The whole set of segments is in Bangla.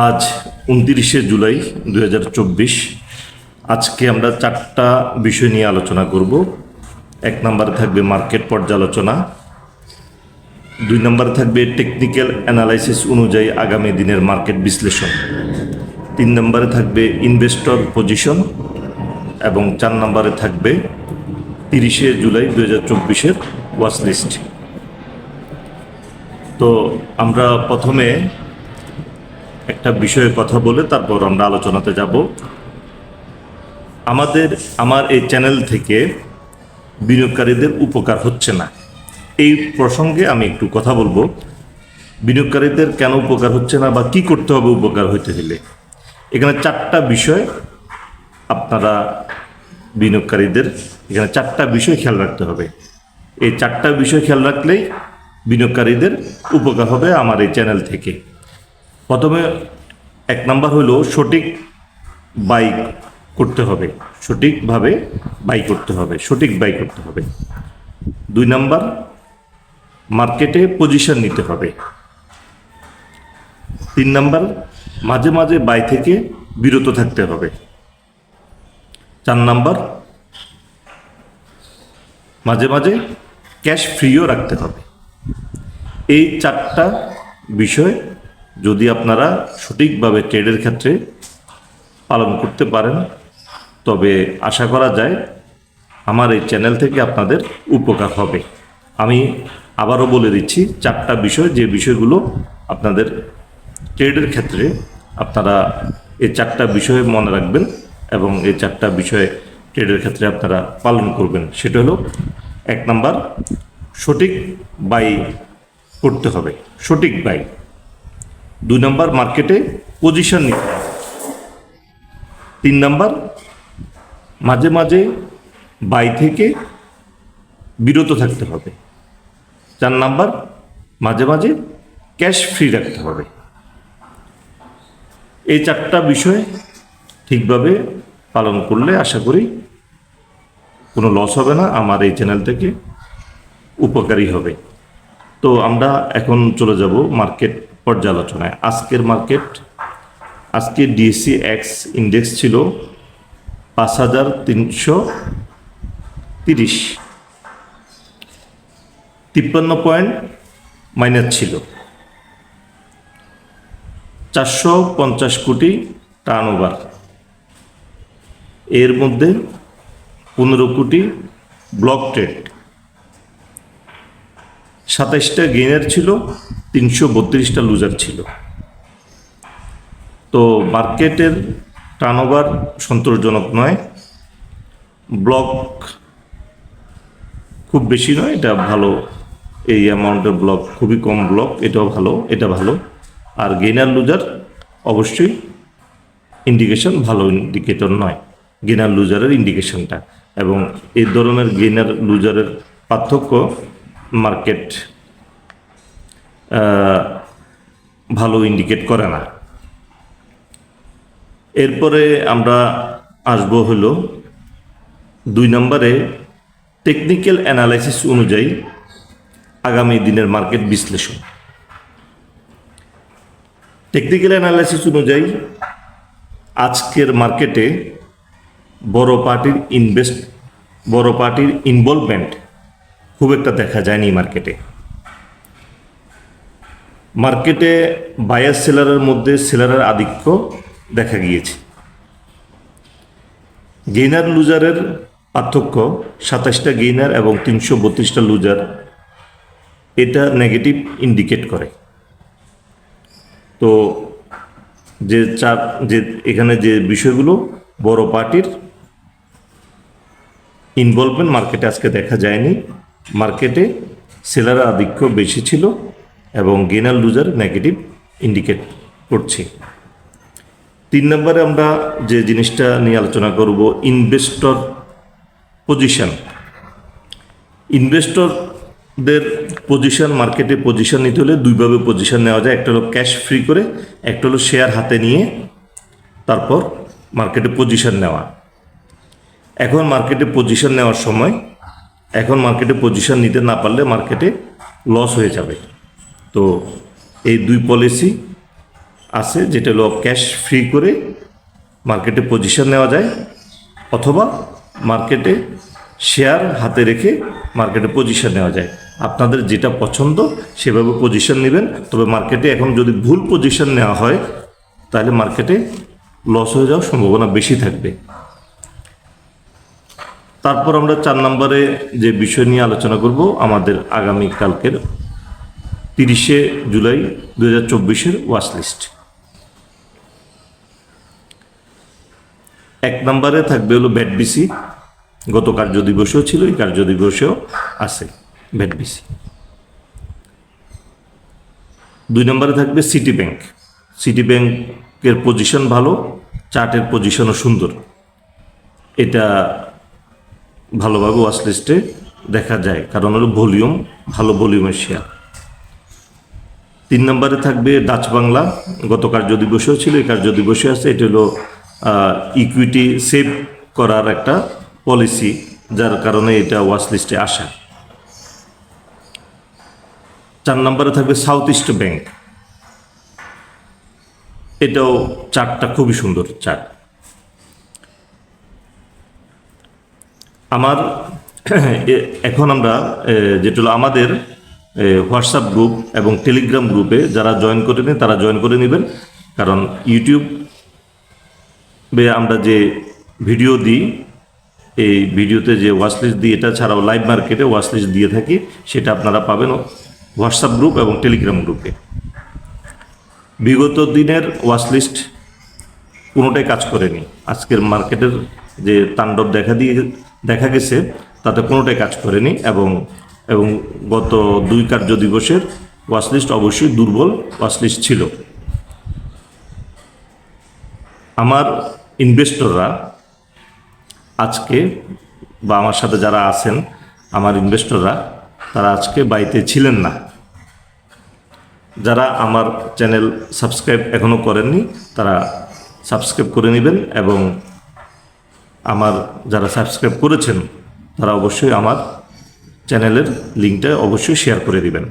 আজ উনতিরিশে জুলাই দু হাজার চব্বিশ। আজকে আমরা চারটা বিষয় নিয়ে আলোচনা করব। এক নম্বরে থাকবে মার্কেট পর্যালোচনা। দুই নম্বরে থাকবে টেকনিক্যাল অ্যানালাইসিস অনুযায়ী আগামী দিনের মার্কেট বিশ্লেষণ। তিন নম্বরে থাকবে ইনভেস্টর পজিশন এবং চার নম্বরে থাকবে তিরিশে জুলাই দু হাজার চব্বিশের ওয়াচ লিস্ট তো আমরা প্রথমে একটা বিষয়ে কথা বলে তারপর আমরা আলোচনাতে যাব। আমাদের, আমার এই চ্যানেল থেকে বিনিয়োগকারীদের উপকার হচ্ছে না। এই প্রসঙ্গে আমি একটু কথা বলব। বিনিয়োগকারীদের কেন উপকার হচ্ছে না বা কি করতে হবে উপকার হইতে হলে এখানে চারটা বিষয় আপনারা বিনিয়োগকারীদের, এখানে চারটা বিষয় খেয়াল রাখতে হবে। এই চারটা বিষয় খেয়াল রাখলেই বিনিয়োগকারীদের উপকার হবে আমার এই চ্যানেল থেকে। প্রথমে এক নাম্বার হলো সঠিক বাই করতে হবে। সঠিকভাবে বাই করতে হবে, সঠিক বাই করতে হবে। দুই নাম্বার, মার্কেটে পজিশন নিতে হবে। তিন নাম্বার, মাঝে মাঝে বাই থেকে বিরত থাকতে হবে। চার নাম্বার, মাঝে মাঝে ক্যাশ ফ্রিও রাখতে হবে। এই চারটা বিষয় যদি আপনারা সঠিকভাবে ট্রেডের ক্ষেত্রে পালন করতে পারেন, তবে আশা করা যায় আমার এই চ্যানেল থেকে আপনাদের উপকার হবে। আমি আবারও বলে দিচ্ছি, চারটা বিষয়, যে বিষয়গুলো আপনাদের ট্রেডের ক্ষেত্রে আপনারা এই চারটা বিষয়ে মনে রাখবেন এবং এই চারটা বিষয়ে ট্রেডের ক্ষেত্রে আপনারা পালন করবেন। সেটা হলো, এক নাম্বার, সঠিক বাই করতে হবে। সঠিক বাই। দুই নম্বর মার্কেটে পজিশন নিতে হবে। তিন নম্বর, মাঝে মাঝে বাই থেকে বিরত থাকতে হবে। চার নাম্বার, মাঝে মাঝে ক্যাশ ফ্রি রাখতে হবে। এই চারটা বিষয় ঠিকভাবে পালন করলে আশা করি কোনো লস হবে না, আমার এই চ্যানেল থেকে উপকারী হবে। তো আমরা এখন চলে যাব মার্কেট পর্যালোচনায়। আজকের মার্কেট, আজকে ডিএসসি এক্স ইন্ডেক্স ছিল পাঁচ হাজার তিনশো তিরিশ। তিপ্পান্ন পয়েন্ট মাইনাস ছিল। চারশো পঞ্চাশ কোটি টার্ন ওভার এর মধ্যে পনেরো কোটি ব্লক ট্রেড। সাতাইশটা গেইনার ছিল, তিনশো বত্রিশটা লুজার ছিল। তো মার্কেটের টার্নওভার সন্তোষজনক নয়। ব্লক খুব বেশি নয়, এটা ভালো। এই অ্যামাউন্টের ব্লক খুবই কম ব্লক এটাও ভালো, এটা ভালো। আর গেইনার লুজার অবশ্যই ইন্ডিকেশন ভালো ইন্ডিকেটর নয়। গেনার লুজারের ইন্ডিকেশনটা এবং এই ধরনের গেনার লুজারের পার্থক্য মার্কেট ভালো ইন্ডিকেট করে না। এরপরে আমরা আসব হলো দুই নম্বরে টেকনিক্যাল অ্যানালাইসিস অনুযায়ী আগামী দিনের মার্কেট বিশ্লেষণ। টেকনিক্যাল অ্যানালাইসিস অনুযায়ী আজকের মার্কেটে বড় পার্টির ইনভেস্ট বড় পার্টির ইনভলভমেন্ট খুব একটা দেখা যায়নি মার্কেটে। মার্কেটে বায়ার সেলারের মধ্যে সেলারের আধিক্য দেখা গিয়েছে। গেইনার লুজারের পার্থক্য সাতাশটা গেইনার এবং তিনশো বত্রিশটা লুজার এটা নেগেটিভ ইন্ডিকেট করে। তো যে চার, যে এখানে যে বিষয়গুলো, বড় পার্টির ইনভলভমেন্ট মার্কেটে আজকে দেখা যায়নি। মার্কেটে সেলারের আধিক্য বেশি ছিল এবং গেনার লুজার নেগেটিভ ইন্ডিকেট করছে। তিন নম্বরে আমরা যে জিনিসটা নিয়ে আলোচনা করব ইনভেস্টর পজিশন ইনভেস্টরদের পজিশন মার্কেটে পজিশন নিতে হলে দুইভাবে পজিশন নেওয়া যায়। একটা হলো ক্যাশ ফ্রি করে, একটা হলো শেয়ার হাতে নিয়ে তারপর মার্কেটে পজিশন নেওয়া। এখন মার্কেটে পজিশন নেওয়ার সময় এখন মার্কেটে পজিশন নিতে না পারলে মার্কেটে লস হয়ে যাবে। তো এই দুই পলিসি আছে, যেটা হলো ক্যাশ ফ্রি করে মার্কেটে পজিশন নেওয়া যায়, অথবা মার্কেটে শেয়ার হাতে রেখে মার্কেটে পজিশন নেওয়া যায়। আপনাদের যেটা পছন্দ, সেভাবে পজিশন নেবেন। তবে মার্কেটে এখন যদি ভুল পজিশন নেওয়া হয়, তাহলে মার্কেটে লস হয়ে যাওয়ার সম্ভাবনা বেশি থাকবে। তারপর আমরা চার নম্বরে যে বিষয় নিয়ে আলোচনা করব, আমাদের আগামী কালকের তিরিশে জুলাই দু হাজার চব্বিশের ওয়াচ লিস্ট এক নম্বরে থাকবে হলো ব্যাট বিসি। গত কার্য দিবসেও ছিল, এই কার্য দিবসেও আছে ব্যাট বিসি। দুই নম্বরে থাকবে সিটি ব্যাংক। সিটি ব্যাংকের পজিশন ভালো, চার্টের পজিশনও সুন্দর। এটা ভালোভাবে ওয়াচ লিস্টে দেখা যায়। কারণ হলো ভলিউম ভালো ভলিউমের শেয়ার তিন নম্বরে থাকবে ডাচ বাংলা গত কার্য দিবসেও ছিল, এই কার্য দিবসে আছে, এটা হলো ইকুইটি সেভ করার একটা পলিসি যার কারণে এটা ওয়াচ লিস্টে আসা। চার নম্বরে থাকবে সাউথ ইস্ট ব্যাংক এটাও চার্টটা খুবই সুন্দর চার্ট আমার এখন আমরা যেটা আমাদের হোয়াটসঅ্যাপ গ্রুপ এবং টেলিগ্রাম গ্রুপে যারা জয়েন করে নেন তারা জয়েন করে নেবেন। কারণ ইউটিউবে আমরা যে ভিডিও দিই, এই ভিডিওতে যে ওয়াচ লিস্ট দিই, এটা ছাড়াও লাইভ মার্কেটে ওয়াচ লিস্ট দিয়ে থাকি, সেটা আপনারা পাবেন হোয়াটসঅ্যাপ গ্রুপ এবং টেলিগ্রাম গ্রুপে বিগত দিনের ওয়াচ লিস্ট কোনোটাই কাজ করেনি। আজকের মার্কেটের যে তাণ্ডব দেখা দিয়ে দেখা গেছে, তাতে কোনোটাই কাজ করেনি এবং এবং গত দুই কার্য দিবসের ওয়াচলিস্ট অবশ্যই দুর্বল ওয়াচলিস্ট ছিল। আমার ইনভেস্টররা আজকে, বা আমার সাথে যারা আছেন, আমার ইনভেস্টররা, তারা আজকে বাড়িতে ছিলেন না। যারা আমার চ্যানেল সাবস্ক্রাইব এখনও করেননি, তারা সাবস্ক্রাইব করে নেবেন এবং আমার যারা সাবস্ক্রাইব করেছেন, তারা অবশ্যই আমার চ্যানেলের লিঙ্কটা অবশ্যই শেয়ার করে দিবেন।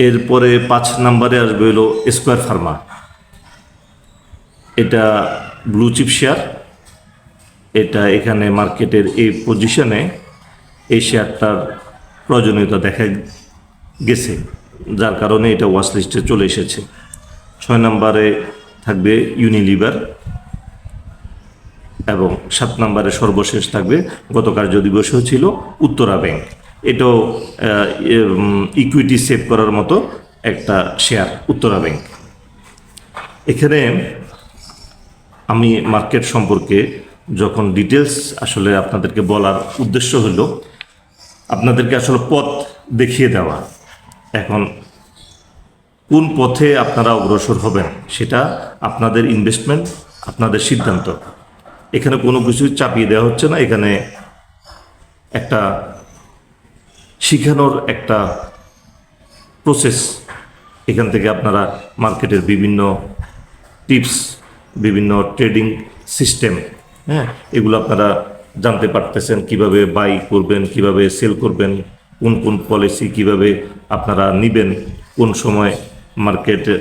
এরপরে পাঁচ নাম্বারে আসবে হলো স্কোয়ার ফার্মা এটা ব্লু চিপ শেয়ার এটা এখানে মার্কেটের এই পজিশনে এই শেয়ারটার প্রয়োজনীয়তা দেখা গেছে, যার কারণে এটা ওয়াশ লিস্টে চলে এসেছে। ছয় নম্বরে থাকবে ইউনিলিভার এবং সাত নম্বরে সর্বশেষ থাকবে গত কার্য দিবসেও ছিল উত্তরা ব্যাংক। এটাও ইকুইটি সেভ করার মতো একটা শেয়ার উত্তরা ব্যাংক। এখানে আমি মার্কেট সম্পর্কে যখন ডিটেলস আসলে আপনাদেরকে বলার উদ্দেশ্য হলো, আপনাদেরকে আসলে পথ দেখিয়ে দেওয়া। এখন কোন পথে আপনারা অগ্রসর হবেন সেটা আপনাদের ইনভেস্টমেন্ট আপনাদের সিদ্ধান্ত। এখানে কোনো কিছু চাপিয়ে দেওয়া হচ্ছে না। এখানে একটা শিখানোর একটা প্রসেস এখান থেকে আপনারা মার্কেটের বিভিন্ন টিপস বিভিন্ন ট্রেডিং সিস্টেম হ্যাঁ এগুলো আপনারা জানতে পারতেছেন। কীভাবে বাই করবেন, কীভাবে সেল করবেন, কোন কোন পলিসি কীভাবে আপনারা নেবেন, কোন সময় মার্কেটে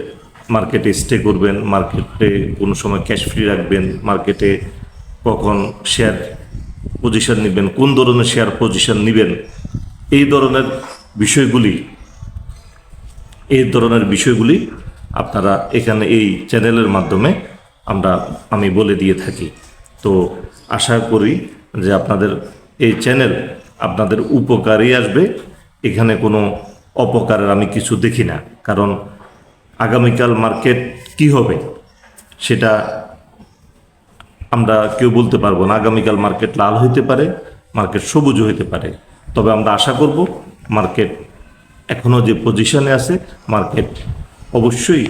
মার্কেটে স্টে করবেন মার্কেটে কোন সময় ক্যাশ ফ্রি রাখবেন মার্কেটে কখন শেয়ার পজিশন নেবেন, কোন ধরনের শেয়ার পজিশন নেবেন, এই ধরনের বিষয়গুলি, এই ধরনের বিষয়গুলি আপনারা এখানে এই চ্যানেলের মাধ্যমে আমরা, আমি বলে দিয়ে থাকি। তো আশা করি যে আপনাদের এই চ্যানেল আপনাদের উপকারই আসবে। এখানে কোনো অপকারের আমি কিছু দেখি না। কারণ আগামীকাল মার্কেট কি হবে, সেটা আমরা কেউ বলতে পারব না, আগামীকাল মার্কেট লাল হইতে পারে, মার্কেট সবুজ হইতে পারে। তবে আমরা আশা করব মার্কেট এখনও যে পজিশনে আছে, মার্কেট অবশ্যই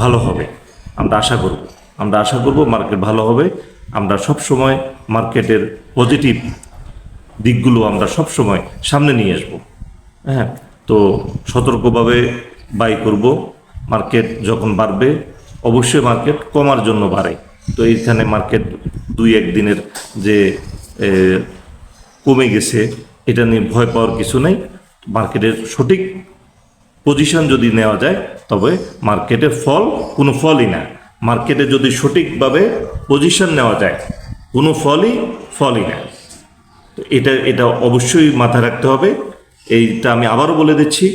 ভালো হবে। আমরা আশা করব, আমরা আশা করব মার্কেট ভালো হবে। আমরা সব সময় মার্কেটের পজিটিভ দিকগুলো আমরা সব সময় সামনে নিয়ে আসব। হ্যাঁ তো সতর্কভাবে বাই করব। মার্কেট যখন বাড়বে, অবশ্যই মার্কেট কমার জন্য বাড়ে। তো এইখানে মার্কেট দুই এক দিনের যে কমে গেছে, এটা নিয়ে ভয় পাওয়ার কিছু নেই। মার্কেটের সঠিক পজিশন যদি নেওয়া যায়, তবে মার্কেটের ফল কোনো ফলই না। মার্কেটে যদি সঠিকভাবে পজিশন নেওয়া যায়, কোনো ফলই ফলই না। তো এটা এটা অবশ্যই মাথায় রাখতে হবে। এইটা আমি আবারও বলে দিচ্ছি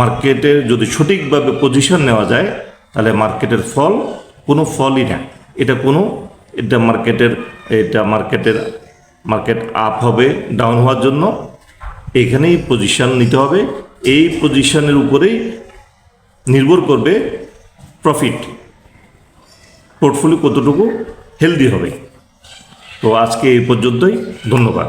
মার্কেটে যদি সঠিকভাবে পজিশন নেওয়া যায়, তাহলে মার্কেটের ফল কোনো ফলই না। এটা কোনো, এটা মার্কেটের এটা মার্কেটের মার্কেট আপ হবে ডাউন হওয়ার জন্য। এখানেই পজিশান নিতে হবে। এই পজিশানের উপরেই নির্ভর করবে প্রফিট পোর্টফোলিও কতটুকু হেলদি হবে। তো আজকে এই পর্যন্তই। ধন্যবাদ।